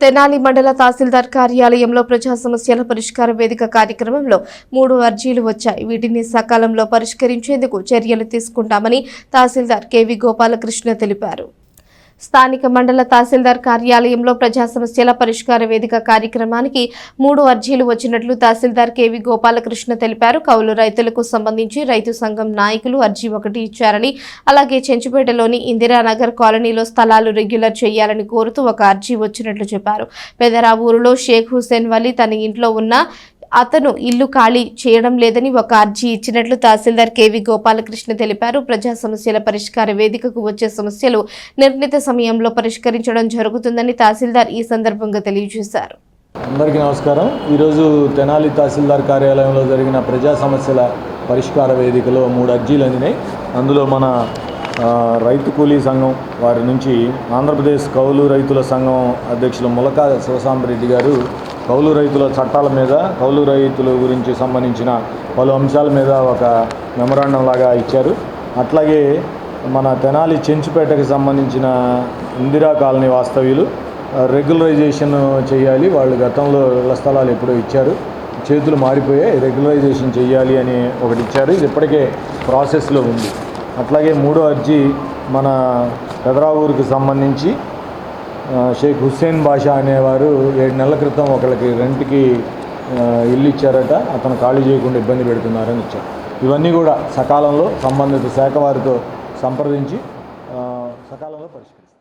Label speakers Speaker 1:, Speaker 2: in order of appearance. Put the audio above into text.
Speaker 1: తెనాలి మండల తహసీల్దార్ కార్యాలయంలో ప్రజా సమస్యల పరిష్కార వేదిక కార్యక్రమంలో మూడు అర్జీలు వచ్చాయి. వీటిని సకాలంలో పరిష్కరించేందుకు చర్యలు తీసుకుంటామని తహసీల్దార్ కెవి గోపాలకృష్ణ తెలిపారు. స్థానిక మండల తహసీల్దార్ కార్యాలయంలో ప్రజా సమస్యల పరిష్కార వేదిక కార్యక్రమానికి మూడు అర్జీలు వచ్చినట్లు తహసీల్దార్ కెవి గోపాలకృష్ణ తెలిపారు. కౌలు రైతులకు సంబంధించి రైతు సంఘం నాయకులు అర్జీ ఒకటి ఇచ్చారని అలాగే చెంచుపేటలోని ఇందిరానగర్ కాలనీలో స్థలాలు రెగ్యులర్ చేయాలని కోరుతూ ఒక అర్జీ వచ్చినట్లు చెప్పారు. పెదరావూరులో షేక్ హుసేన్ వలీ తన ఇంట్లో ఉన్న అతను ఇల్లు ఖాళీ చేయడం లేదని ఒక అర్జీ ఇచ్చినట్లు తహసీల్దార్ కేవి గోపాలకృష్ణ తెలిపారు. ప్రజా సమస్యల పరిష్కార వేదికకు వచ్చే సమస్యలు నిర్ణీత సమయంలో పరిష్కరించడం జరుగుతుందని తహసీల్దార్ ఈ సందర్భంగా తెలియజేశారు.
Speaker 2: అందరికీ నమస్కారం. ఈరోజు తెనాలి తహసీల్దార్ కార్యాలయంలో జరిగిన ప్రజా సమస్యల పరిష్కార వేదికలో మూడు అర్జీలు అందినాయి. అందులో మన రైతు కూలీ సంఘం వారి నుంచి ఆంధ్రప్రదేశ్ కౌలు రైతుల సంఘం అధ్యక్షులు ములకా శివసాంబరెడ్డి గారు కౌలు రైతుల చట్టాల మీద కౌలు రైతుల గురించి సంబంధించిన పలు అంశాల మీద ఒక మెమరాండం లాగా ఇచ్చారు. అట్లాగే మన తెనాలి చెంచుపేటకు సంబంధించిన ఇందిరా కాలనీ వాస్తవ్యులు రెగ్యులరైజేషన్ చేయాలి. వాళ్ళు గతంలో ఇళ్ళ స్థలాలు ఎప్పుడో ఇచ్చారు. చేతులు మారిపోయాయి. రెగ్యులరైజేషన్ చేయాలి అని ఒకటి ఇచ్చారు. ఇది ఇప్పటికే ప్రాసెస్లో ఉంది. అట్లాగే మూడో అర్జీ మన పెదరావూరుకు సంబంధించి షేక్ హుస్సేన్ బాషా అనేవారు ఏడు నెలల క్రితం ఒకళ్ళకి రెంట్కి ఇల్లు ఇచ్చారట. అతను ఖాళీ చేయకుండా ఇబ్బంది పెడుతున్నారని ఇచ్చారు. ఇవన్నీ కూడా సకాలంలో సంబంధిత శాఖ వారితో సంప్రదించి సకాలంలో పరిష్కరిస్తారు.